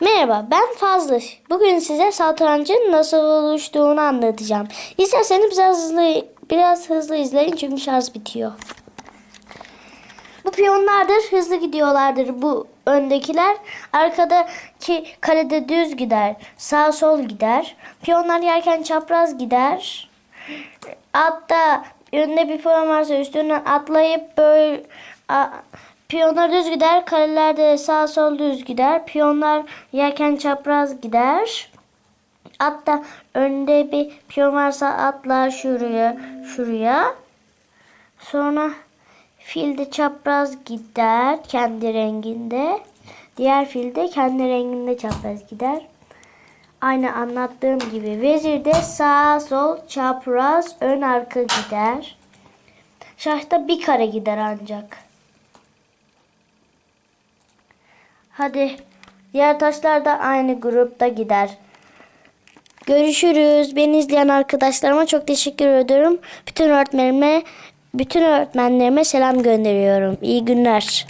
Merhaba ben Fazlı. Bugün size satrancın nasıl oluştuğunu anlatacağım. İsterseniz biraz hızlı, biraz hızlı izleyin çünkü şarj bitiyor. Bu piyonlardır hızlı gidiyorlardır bu öndekiler. Arkadaki kalede düz gider. Sağ sol gider. Piyonlar yerken çapraz gider. Altta önde bir piyon varsa üstünden atlayıp böyle piyonlar düz gider. Kalelerde sağ sol düz gider. Piyonlar yerken çapraz gider. Hatta önde bir piyon varsa atlar şuraya şuraya. Sonra fil de çapraz gider kendi renginde. Diğer fil de kendi renginde çapraz gider. Aynı anlattığım gibi vezir de sağ sol çapraz ön arka gider. Şahta bir kare gider ancak. Hadi diğer taşlar da aynı grupta gider. Görüşürüz. Beni izleyen arkadaşlarıma çok teşekkür ediyorum. Bütün öğretmenime, bütün öğretmenlerime selam gönderiyorum. İyi günler.